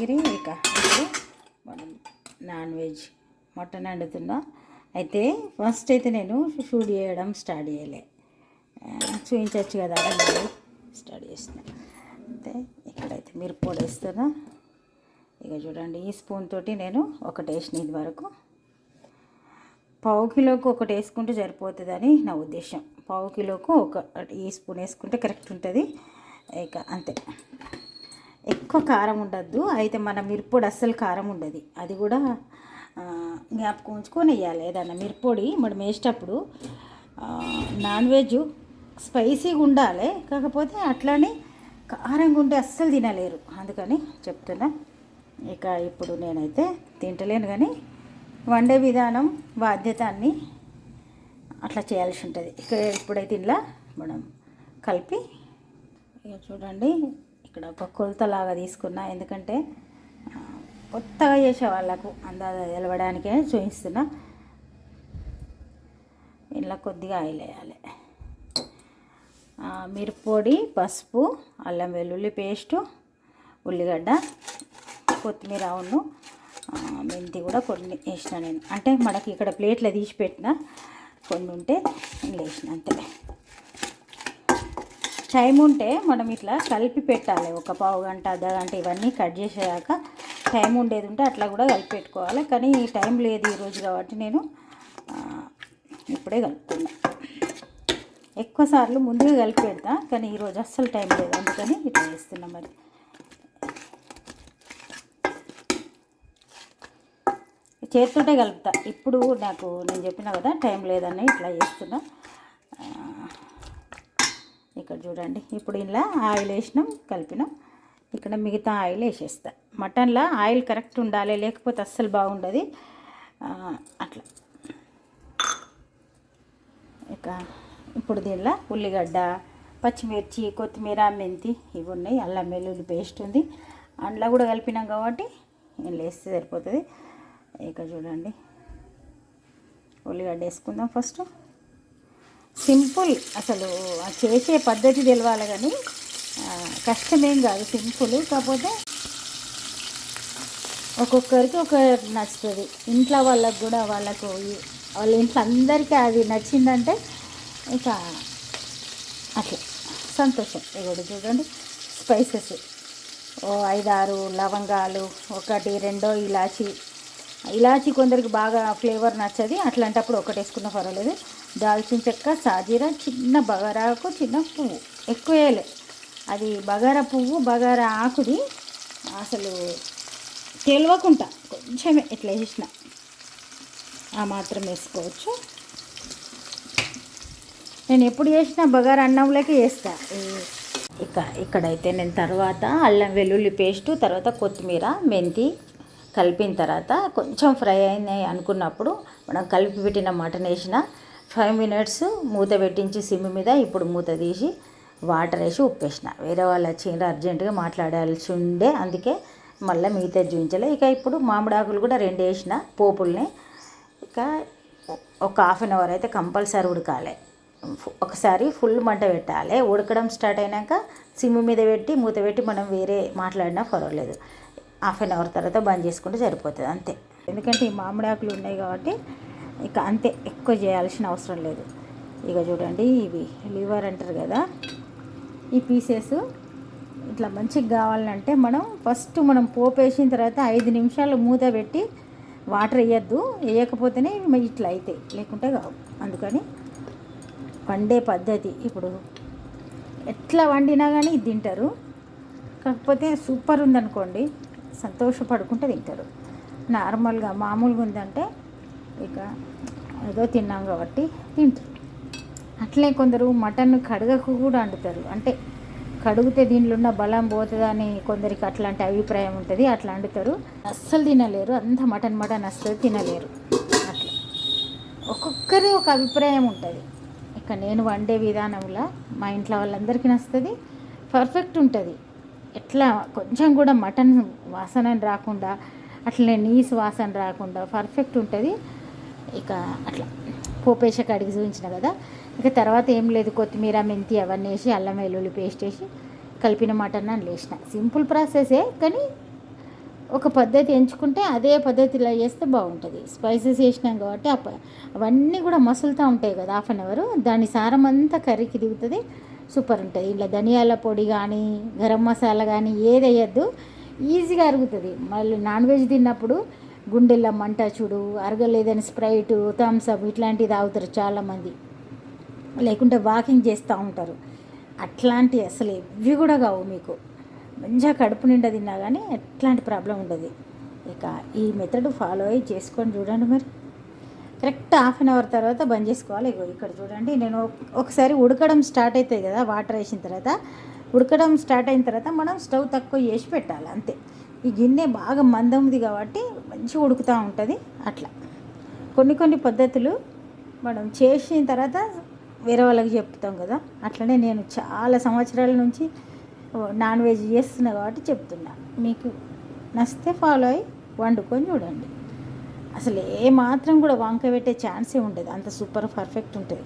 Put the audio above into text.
చీరి ఇక ఇప్పుడు మనం నాన్ వెజ్ మటన్ వండుతున్నా. అయితే ఫస్ట్ అయితే నేను షూట్ చేయడం స్టార్ట్ చేయలే. చూపించవచ్చు కదా అని స్టార్ట్ చేస్తున్నా. అయితే ఇక్కడైతే మీరు పొడేస్తున్నా ఇక చూడండి ఈ స్పూన్ తోటి నేను ఒకటి వేసిన ఇది వరకు. పావు కిలోకు ఒకటి వేసుకుంటే సరిపోతుందని నా ఉద్దేశం. పావు కిలోకు ఒక ఈ స్పూన్ వేసుకుంటే కరెక్ట్ ఉంటుంది. ఇక అంతే. ఎక్కువ కారం ఉండద్దు. అయితే మన మిరప్పొడి అస్సలు కారం ఉండదు. అది కూడా జ్ఞాపకం ఉంచుకొని వేయాలి. ఏదన్నా మిరప్పొడి మనం వేసేటప్పుడు నాన్ వెజ్ స్పైసీగా ఉండాలి. కాకపోతే అట్లానే కారంగా ఉంటే అస్సలు తినలేరు. అందుకని చెప్తున్నా. ఇక ఇప్పుడు నేనైతే తింటలేను కానీ వండే విధానం బాధ్యత అన్నీ అట్లా చేయాల్సి ఉంటుంది. ఇక ఇప్పుడైతే ఇలా మనం కలిపి ఇక చూడండి. ఇక్కడ ఒక కొలతలాగా తీసుకున్నా. ఎందుకంటే కొత్తగా చేసే వాళ్ళకు అందాజ తెలవడానికే చూపిస్తున్నా. ఇలా కొద్దిగా ఆయిల్ వేయాలి. మిరపొడి మిరప్పొడి పసుపు అల్లం వెల్లుల్లి పేస్టు ఉల్లిగడ్డ కొత్తిమీర అవును. మెంతి కూడా కొన్ని వేసిన నేను. అంటే మనకి ఇక్కడ ప్లేట్లో తీసి పెట్టిన కొన్ని ఉంటే వేసిన అంతే. టైం ఉంటే మనం ఇట్లా కలిపి పెట్టాలి. ఒక పావు గంట అర్ధగంట ఇవన్నీ కట్ చేసేదాకా టైం ఉండేది ఉంటే అట్లా కూడా కలిపి పెట్టుకోవాలి. కానీ ఈ టైం లేదు ఈరోజు కాబట్టి నేను ఇప్పుడే కలుపుకున్నా ఎక్కువసార్లు ముందుగా కలిపి పెడతా కానీ ఈరోజు అస్సలు టైం లేదు. అందుకని ఇట్లా చేస్తున్నా మరి. చేస్తుంటే కలుపుతా. ఇప్పుడు నాకు నేను చెప్పిన కదా టైం లేదని ఇట్లా చేస్తున్నా. ఇక్కడ చూడండి. ఇప్పుడు ఇలా ఆయిల్ వేసినాం కలిపినాం. ఇక్కడ మిగతా ఆయిల్ వేసేస్తా. మటన్లో ఆయిల్ కరెక్ట్ ఉండాలి లేకపోతే అస్సలు బాగుండదు. అట్లా. ఇక ఇప్పుడు దీనిలో ఉల్లిగడ్డ పచ్చిమిర్చి కొత్తిమీర మెంతి ఇవి ఉన్నాయి. అల్లం వెల్లుల్లి పేస్ట్ ఉంది. అందులో కూడా కలిపినాం కాబట్టి ఇందులో వేస్తే సరిపోతుంది. ఇక చూడండి. ఉల్లిగడ్డ వేసుకుందాం ఫస్ట్. సింపుల్ అసలు చేసే పద్ధతి తెలవాలి కానీ కష్టమేం కాదు సింపుల్. కాకపోతే ఒక్కొక్కరికి ఒక నచ్చుతుంది. ఇంట్లో వాళ్ళకు కూడా వాళ్ళకు వాళ్ళ ఇంట్లో అందరికీ అది నచ్చిందంటే ఇక అట్లా. సంతోషం. ఇగోడు చూడండి. స్పైసెస్. ఓ ఐదారు లవంగాలు ఒకటి రెండో ఇలాచి. ఇలాచి కొందరికి బాగా ఫ్లేవర్ నచ్చది అట్లాంటప్పుడు ఒకటి పర్వాలేదు. దాల్చిన చెక్క సాజీరా చిన్న బగారాకు చిన్న పువ్వు. ఎక్కువ వేయలే. అది బగారా పువ్వు బగారా ఆకుది అసలు తెలియకుండా కొంచెమే ఇట్లా వేసిన. ఆ మాత్రం వేసుకోవచ్చు. నేను ఎప్పుడు చేసినా బగారా అన్నంలోకి వేస్తా. ఇక ఇక్కడైతే నేను తర్వాత అల్లం వెల్లుల్లి పేస్టు తర్వాత కొత్తిమీర మెంతి కలిపిన తర్వాత కొంచెం ఫ్రై అయినాయి అనుకున్నప్పుడు మనం కలిపి పెట్టిన మటన్ వేసిన ఫైవ్ మినిట్స్ మూత పెట్టించి సిమ్ మీద ఇప్పుడు మూత తీసి వాటర్ వేసి ఉప్పేసిన. వేరే వాళ్ళు వచ్చిండ్రు అర్జెంటుగా మాట్లాడాల్సి ఉండే అందుకే మళ్ళీ మిగతా చూపించలే ఇక ఇప్పుడు మామిడాకులు కూడా రెండు వేసిన పోపుల్ని ఇక ఒక హాఫ్ అన్ అవర్ అయితే కంపల్సరీ ఉడకాలి. ఒకసారి ఫుల్ మంట పెట్టాలి. ఉడకడం స్టార్ట్ అయినాక సిమ్ మీద పెట్టి మూత పెట్టి మనం వేరే మాట్లాడినా పర్వాలేదు. హాఫ్ అన్ అవర్ తర్వాత బంద్ చేసుకుంటే సరిపోతుంది అంతే. ఎందుకంటే ఈ మామిడి ఆకులు ఉన్నాయి కాబట్టి ఇక అంతే ఎక్కువ చేయాల్సిన అవసరం లేదు. ఇక చూడండి ఇవి లివర్ అంటారు కదా ఈ పీసెస్ ఇట్లా మంచిగా కావాలంటే మనం ఫస్ట్ మనం పోపేసిన తర్వాత ఐదు నిమిషాలు మూత పెట్టి వాటర్ వేయద్దు. వేయకపోతేనే ఇట్లా అవుతాయి లేకుంటే కావు. అందుకని వండే పద్ధతి ఇప్పుడు. ఎట్లా వండినా కానీ ఇది తింటారు. కాకపోతే సూపర్ ఉందనుకోండి సంతోషపడుకుంటే తింటారు. నార్మల్గా మామూలుగా ఉందంటే ఇక ఏదో తిన్నాం కాబట్టి తింటారు. అట్లే కొందరు మటన్ కడగకు కూడా వండుతారు అంటే కడుగుతే దీంట్లో ఉన్న బలం పోతుందని కొందరికి అట్లాంటి అభిప్రాయం ఉంటుంది. అట్లా వండుతారు అస్సలు తినలేరు. అంత మటన్ మటన్ అస్సలు తినలేరు. అట్లా. ఒక్కొక్కరి ఒక అభిప్రాయం ఉంటుంది. ఇక నేను వండే విధానంలో మా ఇంట్లో వాళ్ళందరికీ నచ్చుతుంది. పర్ఫెక్ట్ ఉంటుంది. ఎట్లా కొంచెం కూడా మటన్ వాసన రాకుండా అట్లనే నీసు వాసన రాకుండా పర్ఫెక్ట్ ఉంటుంది. ఇక అట్లా పోపేస కడిగి చూపించిన కదా. ఇక తర్వాత ఏం లేదు కొత్తిమీర మెంతి అవన్నీ వేసి అల్లం వెల్లుల్లి పేస్ట్ వేసి కలిపిన మటన్ అని లేచిన. సింపుల్ ప్రాసెసే కానీ ఒక పద్ధతి ఎంచుకుంటే అదే పద్ధతిలో చేస్తే బాగుంటుంది. స్పైసెస్ వేసినాం కాబట్టి అవన్నీ కూడా మసులుతూ ఉంటాయి కదా హాఫ్ అన్ అవర్. దాని సారం అంతా కర్రీకి దిగుతుంది. సూపర్ ఉంటుంది ఇలా ధనియాల పొడి కానీ గరం మసాలా కానీ ఏది వేయద్దు ఈజీగా అరుగుతుంది. మళ్ళీ నాన్ వెజ్ తిన్నప్పుడు గుండెల్లో మంట చూడు అరగలేదని స్ప్రైట్ థమ్స్అప్ ఇట్లాంటివి తాగుతారు చాలామంది. లేకుంటే వాకింగ్ చేస్తూ ఉంటారు. అట్లాంటి అసలు ఇవి కూడా కావు మీకు. మంచిగా కడుపు నిండా తిన్నా కానీ ఎట్లాంటి ప్రాబ్లం ఉండదు. ఇక ఈ మెథడ్ ఫాలో అయ్యి చేసుకొని చూడండి మరి. కరెక్ట్ హాఫ్ అన్ అవర్ తర్వాత బంద్ చేసుకోవాలి. ఇగో ఇక్కడ చూడండి నేను ఒకసారి ఉడకడం స్టార్ట్ అవుతుంది కదా వాటర్ వేసిన తర్వాత. ఉడకడం స్టార్ట్ అయిన తర్వాత మనం స్టవ్ తక్కువ చేసి పెట్టాలి అంతే. ఈ గిన్నె బాగా మందముది కాబట్టి మంచిగా ఉడుకుతూ ఉంటుంది అట్లా. కొన్ని కొన్ని పద్ధతులు మనం చేసిన తర్వాత వేరే వాళ్ళకి చెప్తాం కదా అట్లనే నేను చాలా సంవత్సరాల నుంచి నాన్ వెజ్ చేస్తున్నా కాబట్టి చెప్తున్నా. మీకు నచ్చితే ఫాలో అయ్యి వండుకొని చూడండి. అసలు ఏ మాత్రం కూడా వంక పెట్టే ఛాన్సే ఉండదు. అంత సూపర్ పర్ఫెక్ట్ ఉంటుంది